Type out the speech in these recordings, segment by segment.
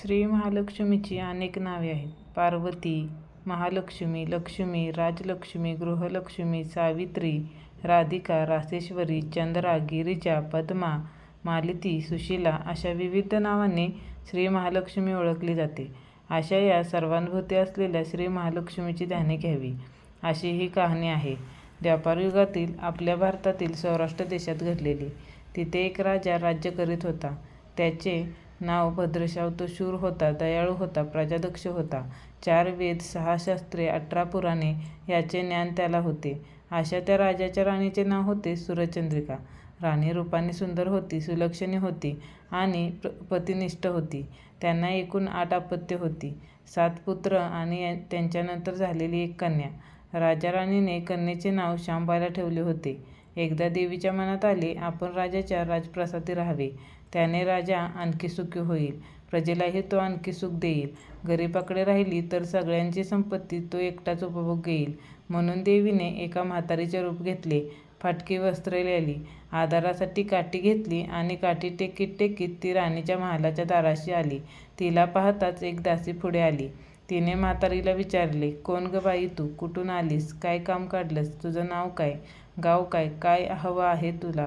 श्री महालक्ष्मीची अनेक नावे आहेत. पार्वती, महालक्ष्मी, लक्ष्मी, राजलक्ष्मी, गृहलक्ष्मी, सावित्री, राधिका, रासेश्वरी, चंद्रा, गिरिजा, पद्मा, मालती, सुशीला अशा विविध नावांनी श्री महालक्ष्मी ओळखली जाते. अशा या सर्वानुभूती असलेल्या श्री महालक्ष्मीची ध्याने घ्यावी, अशी ही कहाणी आहे. द्वापारयुगातील आपल्या भारतातील सौराष्ट्र देशात घडलेली. तिथे एक राजा राज्य करीत होता. त्याचे नाव भद्रशाव. तो शूर होता, दयाळू होता, प्रजादक्ष होता. चार वेद, सहा शास्त्रे, अठरा पुराणे याचे ज्ञान त्याला होते. अशा त्या राजाच्या राणीचे नाव होते सूर्यचंद्रिका. राणी रूपाने सुंदर होती, सुलक्षणी होती आणि पतिनिष्ठ होती. त्यांना एकूण आठ अपत्य होती, सात पुत्र आणि त्यांच्यानंतर झालेली एक कन्या. राजा-राणीने कन्येचे नाव शांबाला ठेवले होते. एकदा देवीच्या मनात आले, आपण राजाच्या राजप्रासादी राहावे. त्याने राजा आणखी सुखी होईल, प्रजेलाही तो आणखी सुख देईल. गरिबाकडे राहिली तर सगळ्यांची संपत्ती तो एकटाच उपभोग घेईल. म्हणून देवीने एका म्हातारीचे रूप घेतले. फाटकी वस्त्रे लिहिली आधारासाठी काठी घेतली आणि काठी टेकीत टेकीत ती राणीच्या महालाच्या दाराशी आली. तिला पाहताच एक दासी पुढे आली. तिने म्हातारीला विचारले, कोण ग बाई तू? कुठून आलीस? काय काम काढलंस? तुझं नाव काय? गाव काय? काय हवं आहे तुला?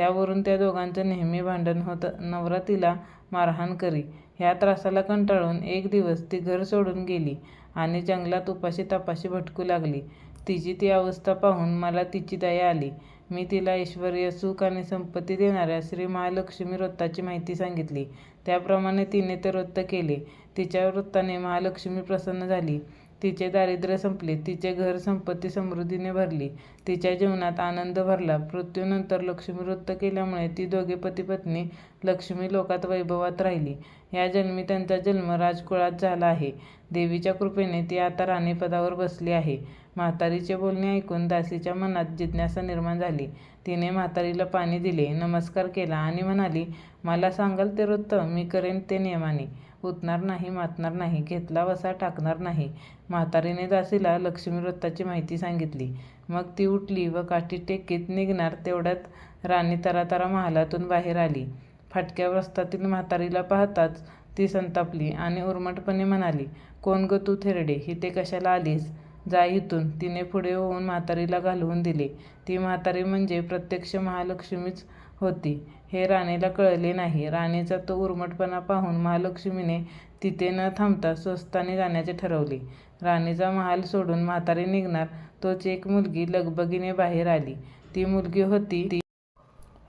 त्यावरून त्या दोघांचं नेहमी भांडण होत. नवरा तिला मारहाण करी. ह्या त्रासाला कंटाळून एक दिवस ती घर सोडून गेली आणि जंगलात उपाशी तापाशी भटकू लागली. तिची ती अवस्था पाहून मला तिची दया आली. मी तिला ऐश्वर्य, सुख आणि संपत्ती देणाऱ्या श्री महालक्ष्मी व्रताची माहिती सांगितली. त्याप्रमाणे तिने ते व्रत केले. तिच्या व्रताने महालक्ष्मी प्रसन्न झाली. तिचे दारिद्र्य संपले. तिचे घर संपत्ती समृद्धीने भरली. तिच्या जीवनात आनंद भरला. मृत्यूनंतर लक्ष्मी वृत्त केल्यामुळे ती दोघे पती-पत्नी लक्ष्मी लोकात वैभवात राहिली. या जन्मी त्यांचा जन्म राजकुळात झाला आहे. देवीच्या कृपेने ती आता राणीपदावर बसली आहे. म्हातारीचे बोलणे ऐकून दासीच्या मनात जिज्ञासा निर्माण झाली. तिने म्हातारीला पाणी दिले, नमस्कार केला आणि म्हणाली, मला सांगाल ते वृत्त मी करेन ते नियमाने. उठणार नाही, मातणार नाही, घेतला वसा टाकणार नाही. म्हातारीने दासीला लक्ष्मीव्रताची माहिती सांगितली. मग ती उठली व काठी टेकीत निघणार तेवढ्यात राणी तरातरा महालातून बाहेर आली. फाटक्या वस्तातील म्हातारीला पाहताच ती संतापली आणि उर्मटपणे म्हणाली, कोण ग तू थेरडे? ते कशाला आलीस? जा इथून. तिने पुढे होऊन म्हातारीला घालवून दिले. ती म्हातारी म्हणजे प्रत्यक्ष महालक्ष्मीच होती हे राणीला कळले नाही. राणीचा तो उर्मटपणा पाहून महालक्ष्मीने तिथे न थांबता स्वस्ताने जाण्याचे ठरवले. राणीचा महाल सोडून म्हातारी निघणार तोच एक मुलगी लगबगीने बाहेर आली. ती मुलगी होती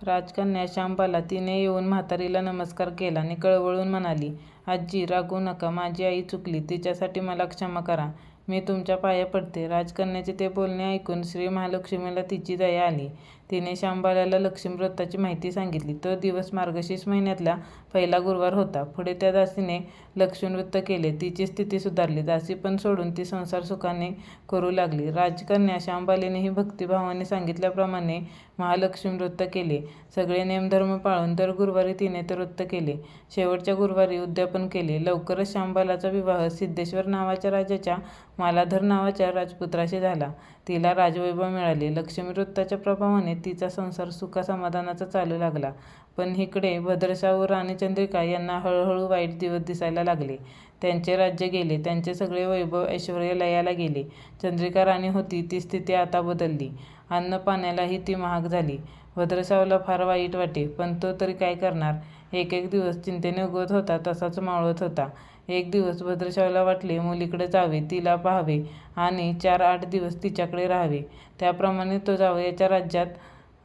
राजकन्या शांबाला. तिने येऊन म्हातारीला नमस्कार केला आणि कळवळून म्हणाली, आजी, रागू नका. माझी आई चुकली. तिच्यासाठी मला क्षमा करा. मी तुमच्या पाया पडते. राजकन्याचे ते बोलणे ऐकून श्री महालक्ष्मीला तिची दया आली. तिने शांबाला लक्ष्मीव्रताची माहिती सांगितली. तो दिवस मार्गशीर्ष महिन्यातला पहिला गुरुवार होता. पुढे त्या दासीने लक्ष्मीव्रत केले. तिची स्थिती सुधारली. दासी पण सोडून ती संसार सुखाने करू लागली. राजकन्या शांबालीनेही भक्तिभावाने सांगितल्याप्रमाणे महालक्ष्मी व्रत केले. सगळे नेमधर्म पाळून दर गुरुवारी तिने ते व्रत केले. शेवटच्या गुरुवारी उद्यापन केले. लवकरच शांबालाचा विवाह सिद्धेश्वर नावाच्या राजाच्या मालाधर नावाच्या राजपुत्राशी झाला. तिला राजवैभव मिळाले. लक्ष्मी व्रताच्या प्रभावाने तिचा संसार सुखा-समाधानाचा चालू लागला. पण इकडे भद्रशाह व राणी चंद्रिका यांना हळूहळू वाईट दिवस दिसायला लागले. त्यांचे राज्य गेले. त्यांचे सगळे वैभव ऐश्वर्य लयाला गेले. चंद्रिका राणी होती ती स्थिती आता बदलली. अन्न-पाण्यालाही ती महाग झाली. भद्रशावला फार वाईट वाटे. पण तो तरी काय करणार? एक एक दिवस चिंतेने उगवत होता तसाच मावळत होता. एक दिवस भद्रशावला वाटले मुलीकडे जावे, तिला पाहावे आणि चार-आठ दिवस तिच्याकडे राहावे. त्याप्रमाणे तो जावयाच्या राज्यात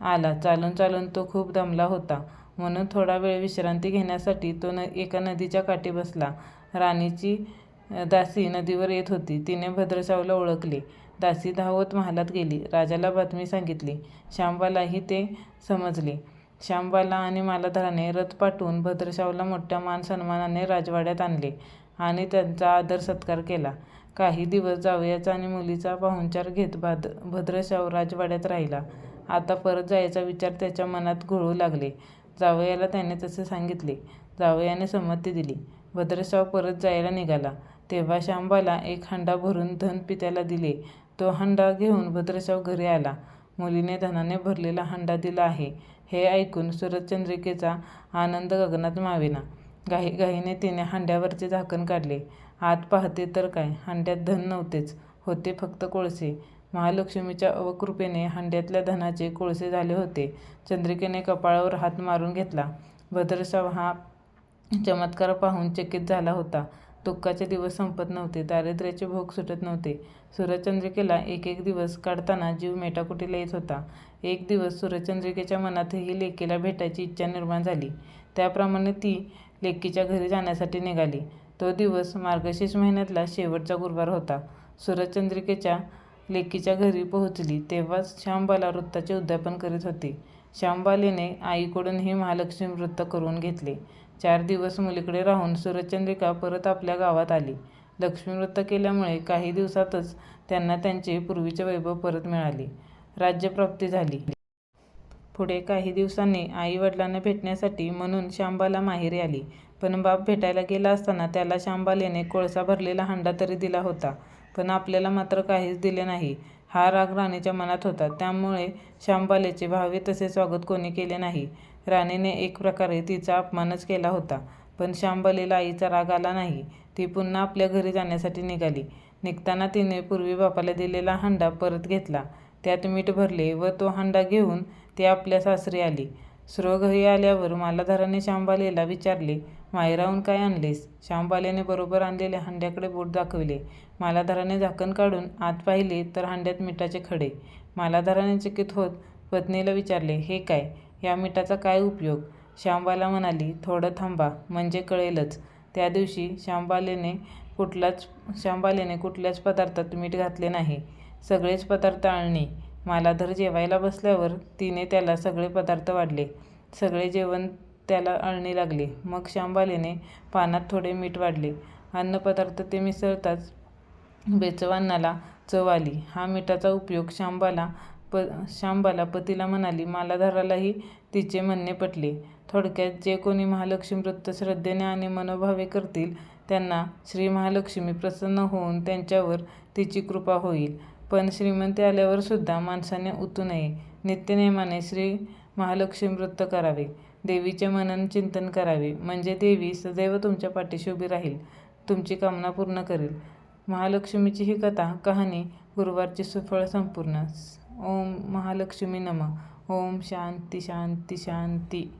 आला. चालून चालून तो खूप दमला होता. म्हणून थोडा वेळ विश्रांती घेण्यासाठी तो न एका नदीच्या काठी बसला. राणीची दासी नदीवर येत होती. तिने भद्रशावला ओळखले. दासी धावत महालात गेली. राजाला बातमी सांगितली. शांबालाही ते समजले. शांबाला आणि मालाधराने रथ पाठवून भद्रशावला मोठ्या मान-सन्मानाने राजवाड्यात आणले. आणि त्यांचा आदर सत्कार केला. काही दिवस जावयाचा आणि मुलीचा पाहुणचार घेत भाद भद्रशाव राजवाड्यात राहिला. आता परत जायचा विचार त्याच्या मनात घोळू लागले. जावयाला त्याने तसे सांगितले. जावयाने संमती दिली. भद्रशाव परत जायला निघाला, तेव्हा शांबाला एक हंडा भरून धन पित्याला दिले. तो हंडा घेऊन भद्रशाव घरी आला. मुलीने धनाने भरलेला हंडा दिला आहे, हे ऐकून सूरजचंद्रिकेचा आनंद गगनात मावेना. घाईघाईने तिने हांड्यावरचे झाकण काढले. आत पाहते तर काय, हांड्यात धन नव्हतेच, होते फक्त कोळसे. महालक्ष्मीच्या अवकृपेने हांड्यातल्या धनाचे कोळसे झाले होते. चंद्रिकेने कपाळावर हात मारून घेतला. भद्रशाव हा चमत्कार पाहून चकित झाला होता. दुःखाचे दिवस संपत नव्हते, दारिद्र्याचे भोग सुटत नव्हते. सूरजचंद्रिकेला एक एक दिवस काढताना जीव मेटाकुटीला येत होता. एक दिवस सूरजचंद्रिकेच्या मनातही लेकीला भेटायची इच्छा निर्माण झाली. त्याप्रमाणे ती लेकीच्या घरी जाण्यासाठी निघाली. तो दिवस मार्गशीर्ष महिन्यातला शेवटचा गुरुवार होता. सूरजचंद्रिकेच्या लेकीच्या घरी पोहोचली, तेव्हाच श्यामबाला वृत्ताचे उद्यापन करीत होती. श्यामबालेने आईकडूनही महालक्ष्मी वृत्त करून घेतले. चार दिवस मुलीकडे राहून सूरजचंद्रिका परत आपल्या गावात आली. लक्ष्मीव्रत केल्यामुळे काही दिवसातच त्यांना त्यांचे पूर्वीचे वैभव परत मिळाले. राज्यप्राप्ती झाली. पुढे काही दिवसांनी आई वडिलांना भेटण्यासाठी म्हणून श्यामबाला माहेरी आली. पण बाप भेटायला गेला असताना त्याला श्यामबालेने कोळसा भरलेला हांडा तरी दिला होता, पण आपल्याला मात्र काहीच दिले नाही, हा राग राणीच्या मनात होता. त्यामुळे श्यामबालेचे भावे तसे स्वागत कोणी केले नाही. राणीने एक प्रकारे तिचा अपमानच केला होता. पण श्यामबालेला आईचा राग आला नाही. ती पुन्हा आपल्या घरी जाण्यासाठी निघाली. निघताना तिने पूर्वी बापाला दिलेला हांडा परत घेतला, त्यात मीठ भरले व तो हांडा घेऊन ती आपल्या सासरी आली. स्वघरी आल्यावर मालाधाराने श्यामबालेला विचारले, माहेराहून काय आणलेस? शांबालेने बरोबर आणलेल्या हांड्याकडे बोट दाखविले. मालाधाराने झाकण काढून आत पाहिले तर हांड्यात मिठाचे खडे. मालाधाराने चकित होत पत्नीला विचारले, हे काय? या मिठाचा काय उपयोग? श्यामबाला म्हणाली, थोडं थांबा, म्हणजे कळेलच. त्या दिवशी श्यामबालेने कुठलाच श्यामबालेने कुठल्याच पदार्थात मीठ घातले नाही. सगळेच पदार्थ अळणी. तर जेवायला बसल्यावर तिने त्याला सगळे पदार्थ वाढले. सगळे जेवण त्याला अळणी लागले. मग श्यामबालेने पानात थोडे मीठ वाढले. अन्नपदार्थ ते मिसळताच बेचवानाला चव आली. हा मिठाचा उपयोग श्यामबाला प श्यामबाला पतीला म्हणाली. मालाधारालाही तिचे म्हणणे पटले. थोडक्यात जे कोणी महालक्ष्मी व्रत श्रद्धेने आणि मनोभावे करतील, त्यांना श्री महालक्ष्मी प्रसन्न होऊन त्यांच्यावर तिची कृपा होईल. पण श्रीमंती आल्यावर सुद्धा माणसाने उतू नये. नित्यनेमाने श्री महालक्ष्मी व्रत करावे. देवीचे मनन चिंतन करावे, म्हणजे देवी सदैव तुमच्या पाठीशी उभी राहील, तुमची कामना पूर्ण करेल. महालक्ष्मीची ही कथा कहाणी गुरुवारची सुफळ संपूर्ण. ओम महालक्ष्मी नमः. ओम शांती शांती शांती.